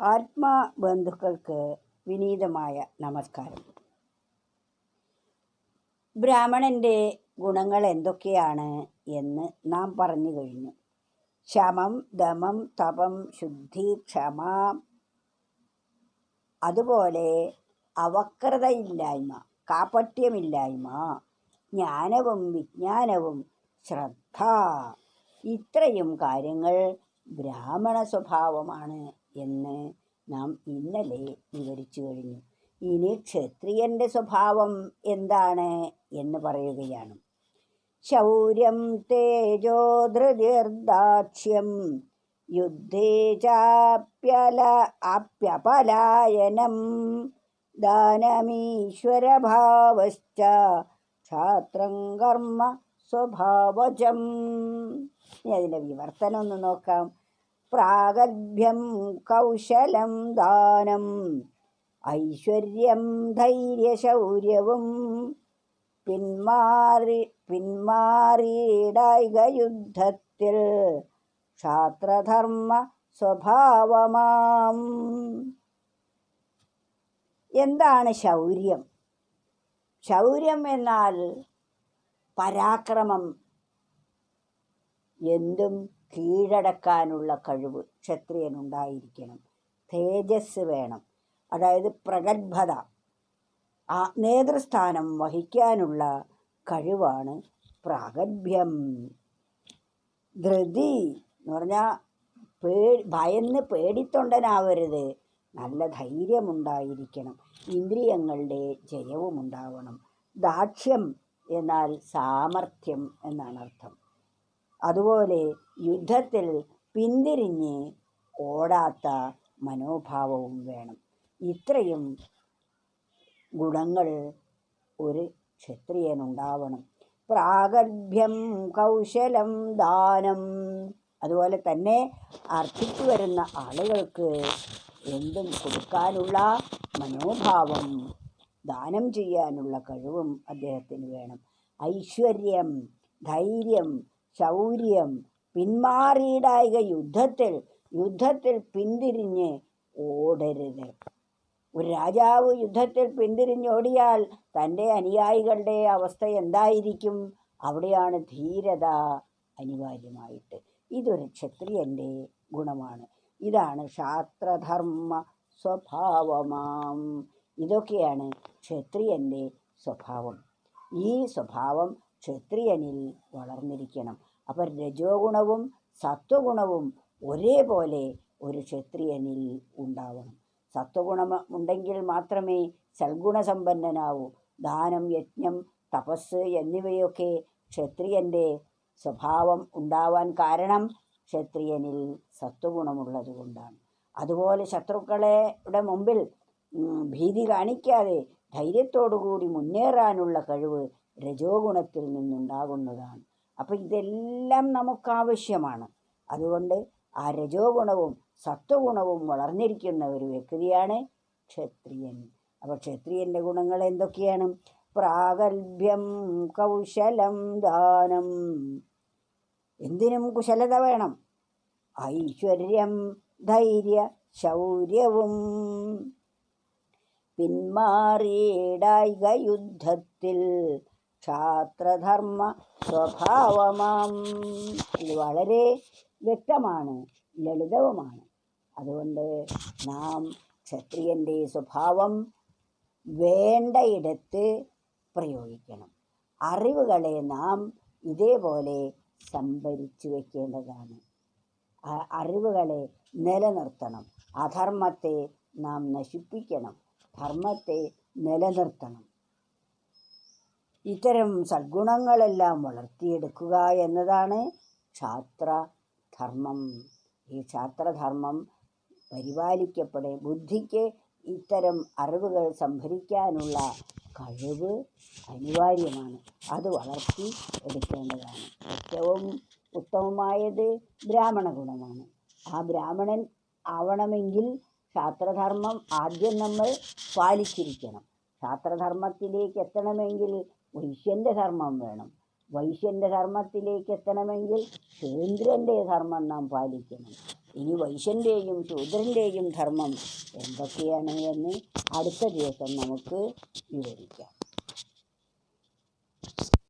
ആത്മബന്ധുക്കൾക്ക് വിനീതമായ നമസ്കാരം. ബ്രാഹ്മണന്റെ ഗുണങ്ങൾ എന്തൊക്കെയാണ് എന്ന് നാം പറഞ്ഞു കഴിഞ്ഞു. ശമം ദമം തപം ശുദ്ധി ക്ഷമ അതുപോലെ അവക്രതയില്ലായ്മ കാപട്യമില്ലായ്മ ജ്ഞാനവും വിജ്ഞാനവും ശ്രദ്ധ ഇത്രയും കാര്യങ്ങൾ ബ്രാഹ്മണ സ്വഭാവമാണ് എന്ന് നാം ഇന്നലെ വിവരിച്ചു കഴിഞ്ഞു. ഇനി ക്ഷത്രിയന്റെ സ്വഭാവം എന്താണ് എന്ന് പറയുകയാണ്. ശൗര്യം തേജോ ധൃതിർദാക്ഷ്യം യുദ്ധേ ചാപ്യല ആപ്യപലായനം ദാനമീശ്വരഭാവശ്ച ക്ഷാത്രം കർമ്മ സ്വഭാവജം. ഇനി അതിന്റെ വിവർത്തനം ഒന്ന് നോക്കാം. പ്രാഗൽഭ്യം കൗശലം ദാനം ഐശ്വര്യം ധൈര്യശൗര്യവും. പിന്മാറി പിന്മാറിയിടായിക യുദ്ധത്തിൽ ക്ഷാത്രധർമ്മ സ്വഭാവമാം. എന്താണ് ശൗര്യം? ശൗര്യം എന്നാൽ പരാക്രമം. എന്തും കീഴടക്കാനുള്ള കഴിവ് ക്ഷത്രിയനുണ്ടായിരിക്കണം. തേജസ് വേണം. അതായത് പ്രഗത്ഭത. ആ നേതൃസ്ഥാനം വഹിക്കാനുള്ള കഴിവാണ് പ്രാഗൽഭ്യം ധൃതി എന്ന് പറഞ്ഞാൽ പേ ഭയന്ന് പേടിത്തൊണ്ടനാവരുത്. നല്ല ധൈര്യമുണ്ടായിരിക്കണം. ഇന്ദ്രിയങ്ങളുടെ ജയവും ഉണ്ടാവണം ദാക്ഷ്യം എന്നാൽ സാമർഥ്യം എന്നാണ് അർത്ഥം അതുപോലെ യുദ്ധത്തിൽ പിന്തിരിഞ്ഞ് ഓടാത്ത മനോഭാവവും വേണം. ഇത്രയും ഗുണങ്ങൾ ഒരു ക്ഷത്രിയനുണ്ടാവണം. പ്രാഗർഭ്യം കൗശലം ദാനം അതുപോലെ തന്നെ അർത്ഥിച്ചു വരുന്ന ആളുകൾക്ക് എന്തും കൊടുക്കാനുള്ള മനോഭാവം ദാനം ചെയ്യാനുള്ള കഴിവും അദ്ദേഹത്തിന് വേണം. ഐശ്വര്യം ധൈര്യം ശൗര്യം പിന്മാറിയിടായിക യുദ്ധത്തിൽ യുദ്ധത്തിൽ പിന്തിരിഞ്ഞ് ഓടരുത്. ഒരു രാജാവ് യുദ്ധത്തിൽ പിന്തിരിഞ്ഞോടിയാൽ തന്റെ അനുയായികളുടെ അവസ്ഥ എന്തായിരിക്കും? അവിടെയാണ് ധീരത അനിവാര്യമായിട്ട്. ഇതൊരു ക്ഷത്രിയന്റെ ഗുണമാണ്. ഇതാണ് ശാസ്ത്രധർമ്മ സ്വഭാവമാം. ഇതൊക്കെയാണ് ക്ഷത്രിയന്റെ സ്വഭാവം. ഈ സ്വഭാവം ക്ഷത്രിയനിൽ വളർന്നിരിക്കണം. അപ്പം രജോഗുണവും സത്വഗുണവും ഒരേപോലെ ഒരു ക്ഷത്രിയനിൽ ഉണ്ടാവണം. സത്വഗുണം ഉണ്ടെങ്കിൽ മാത്രമേ സൽഗുണസമ്പന്നനാവൂ. ദാനം യജ്ഞം തപസ് എന്നിവയൊക്കെ ക്ഷത്രിയന്റെ സ്വഭാവം ഉണ്ടാവാൻ കാരണം ക്ഷത്രിയനിൽ സത്വഗുണമുള്ളത് കൊണ്ടാണ്. അതുപോലെ ശത്രുക്കളുടെ മുമ്പിൽ ഭീതി കാണിക്കാതെ ധൈര്യത്തോടുകൂടി മുന്നേറാനുള്ള കഴിവ് രജോ ഗുണത്തിൽ നിന്നുണ്ടാകുന്നതാണ് അപ്പോൾ ഇതെല്ലാം നമുക്ക് ആവശ്യമാണ് അതുകൊണ്ട് ആ രജോ ഗുണവും സത്വഗുണവും വളർന്നിരിക്കുന്ന ഒരു വ്യക്തിയാണ് ക്ഷത്രിയൻ. അപ്പോൾ ക്ഷത്രിയന്റെ ഗുണങ്ങൾ എന്തൊക്കെയാണ്? പ്രാഗൽഭ്യം കൗശലം ദാനം. എന്തിനും കുശലത വേണം. ഐശ്വര്യം ധൈര്യ ശൗര്യവും. പിന്മാറിയിടായിക യുദ്ധത്തിൽ ക്ഷാത്രധർമ്മ സ്വഭാവമാം. ഇത് വളരെ വ്യക്തമാണ് ലളിതവുമാണ്. അതുകൊണ്ട് നാം ക്ഷത്രിയന്റെ സ്വഭാവം വേണ്ടയിടത്ത് പ്രയോഗിക്കണം. അറിവുകളെ നാം ഇതേപോലെ സംഭരിച്ചു വയ്ക്കേണ്ടതാണ് അറിവുകളെ നിലനിർത്തണം. അധർമ്മത്തെ നാം നശിപ്പിക്കണം. ധർമ്മത്തെ നിലനിർത്തണം. ഇത്തരം സദ്ഗുണങ്ങളെല്ലാം വളർത്തിയെടുക്കുക എന്നതാണ് ക്ഷാത്രധർമ്മം ഈ ക്ഷാത്രധർമ്മം പരിപാലിക്കപ്പെടെ ബുദ്ധിക്ക് ഇത്തരം അറിവുകൾ സംഭരിക്കാനുള്ള കഴിവ് അനിവാര്യമാണ്. അത് വളർത്തി എടുക്കേണ്ടതാണ്. ഏറ്റവും ഉത്തമമായത് ബ്രാഹ്മണ ഗുണമാണ്. ആ ബ്രാഹ്മണൻ ആവണമെങ്കിൽ ശാസ്ത്രധർമ്മം ആദ്യം നമ്മൾ പാലിച്ചിരിക്കണം. ശാസ്ത്രധർമ്മത്തിലേക്ക് എത്തണമെങ്കിൽ വൈശ്യന്റെ ധർമ്മം വേണം. വൈശ്യന്റെ ധർമ്മത്തിലേക്ക് എത്തണമെങ്കിൽ ശൂദ്രന്റെ ധർമ്മം നാം പാലിക്കണം. ഇനി വൈശ്യന്റെയും ശൂദ്രന്റെയും ധർമ്മം എന്തൊക്കെയാണ് എന്ന് അടുത്ത ദിവസം നമുക്ക് വിവരിക്കാം.